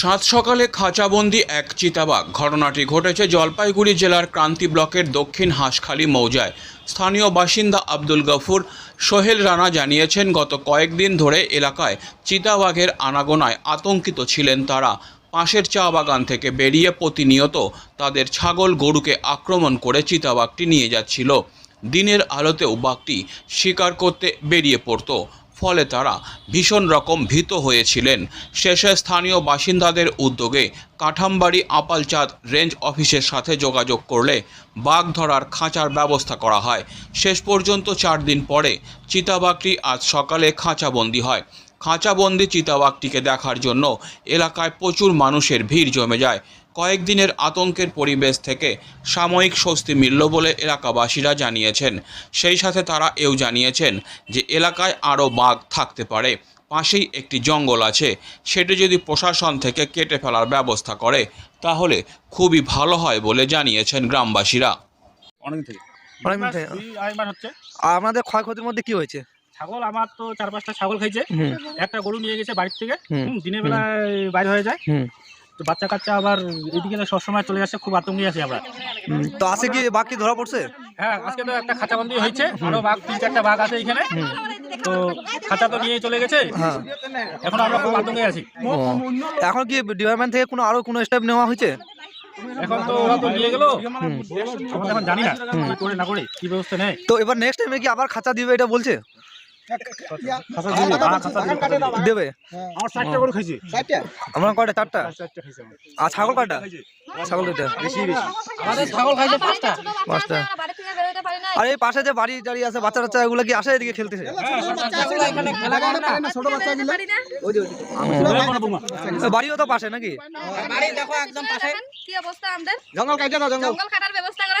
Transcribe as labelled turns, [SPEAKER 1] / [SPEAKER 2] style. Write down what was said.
[SPEAKER 1] সাত সকালে খাঁচাবন্দি এক চিতাবাঘ। ঘটনাটি ঘটেছে জলপাইগুড়ি জেলার ক্রান্তি ব্লকের দক্ষিণ হাঁসখালী মৌজায়। স্থানীয় বাসিন্দা আব্দুল গফুর, সোহেল রানা জানিয়েছেন, গত কয়েকদিন ধরে এলাকায় চিতাবাঘের আনাগোনায় আতঙ্কিত ছিলেন তারা। পাশের চা বাগান থেকে বেরিয়ে প্রতিনিয়ত তাদের ছাগল গরুকে আক্রমণ করে চিতাবাঘটি নিয়ে যাচ্ছিল। দিনের আলোতেও বাঘটি শিকার করতে বেরিয়ে পড়তো। ফলে তারা ভীষণ রকম ভীত হয়েছিলেন। শেষে স্থানীয় বাসিন্দাদের উদ্যোগে কাঠামবাড়ি আপালচাঁদ রেঞ্জ অফিসের সাথে যোগাযোগ করলে বাঘ ধরার খাঁচার ব্যবস্থা করা হয়। শেষ পর্যন্ত চার দিন পরে চিতাবাঘটি আজ সকালে খাঁচাবন্দি হয়। খাঁচাবন্দি চিতাবাঘটিকে দেখার জন্য এলাকায় প্রচুর মানুষের ভিড় জমে যায়। কয়েকদিনের আতঙ্কের পরিবেশ থেকে সাময়িক স্বস্তি মিলল বলে এলাকাবাসীরা জানিয়েছেন। সেই সাথে তারা এও জানিয়েছেন যে এলাকায় আরও বাঘ থাকতে পারে পাশেই একটি জঙ্গল আছে। সেটি যদি প্রশাসন থেকে কেটে ফেলার ব্যবস্থা করে তাহলে খুবই ভালো হয় বলে জানিয়েছেন গ্রামবাসীরা।
[SPEAKER 2] থেকে?
[SPEAKER 3] অনেক থেকে।
[SPEAKER 2] হচ্ছে?
[SPEAKER 3] আর ক্ষয়ক্ষতির মধ্যে কি হয়েছে?
[SPEAKER 2] ছাগল আমার তো চার পাঁচটা ছাগল খাইছে। একটা গরু নিয়ে গেছে বাড়ির থেকে। দিনের বেলায় বাইরে হয়ে যায়। তো বাচ্চা কাচ্চা আবার এদিকে সবসময় চলে আসছে খুব আতঙ্কে আছি আমরা।
[SPEAKER 3] তো আছে কি বাঘ কি ধরা পড়ছে?
[SPEAKER 2] হ্যাঁ আজকে তো একটা খাঁচাবন্দি হয়েছে আরও বাঘ তিন চারটা বাঘ আছে এখানে। তো খাঁচা তো নিয়ে চলে গেছে।
[SPEAKER 3] হ্যাঁ।
[SPEAKER 2] এখন আমরা খুব আতঙ্কে আছি।
[SPEAKER 3] এখন কি ডিপার্টমেন্ট থেকে কোনো আরও কোনো স্টেপ নেওয়া হয়েছে?
[SPEAKER 2] এখন তো ওরা তো নিয়ে গেল। আমরা এখন জানি না করে না করে কি ব্যবস্থা নেই
[SPEAKER 3] তো এবার নেক্সট টাইমে কি আবার খাঁচা দিবে এটা বলছে?
[SPEAKER 2] দিবে? হ্যাঁ, আমার
[SPEAKER 3] কয়টা? চারটা। আর ছাগল কয়টা? ছাগল
[SPEAKER 2] বেশি বেশি।
[SPEAKER 4] আমাদের ছাগল খাইছে পাঁচটা।
[SPEAKER 3] পাঁচটা। আর এই পাশে যে বাড়ি টাড়ি আছে বাচ্চা টাচ্চা এগুলো কি আসে এদিকে খেলতেছে?
[SPEAKER 4] বাচ্চাগুলো এখানে খেলা করে না ছোট বাচ্চাগুলো পারি না?
[SPEAKER 3] বাড়িও তো পাশে নাকি?
[SPEAKER 4] বাড়ি দেখো একদম পাশে। কি অবস্থা আমাদের? জঙ্গল কাটে জঙ্গল। কাটার ব্যবস্থা করে।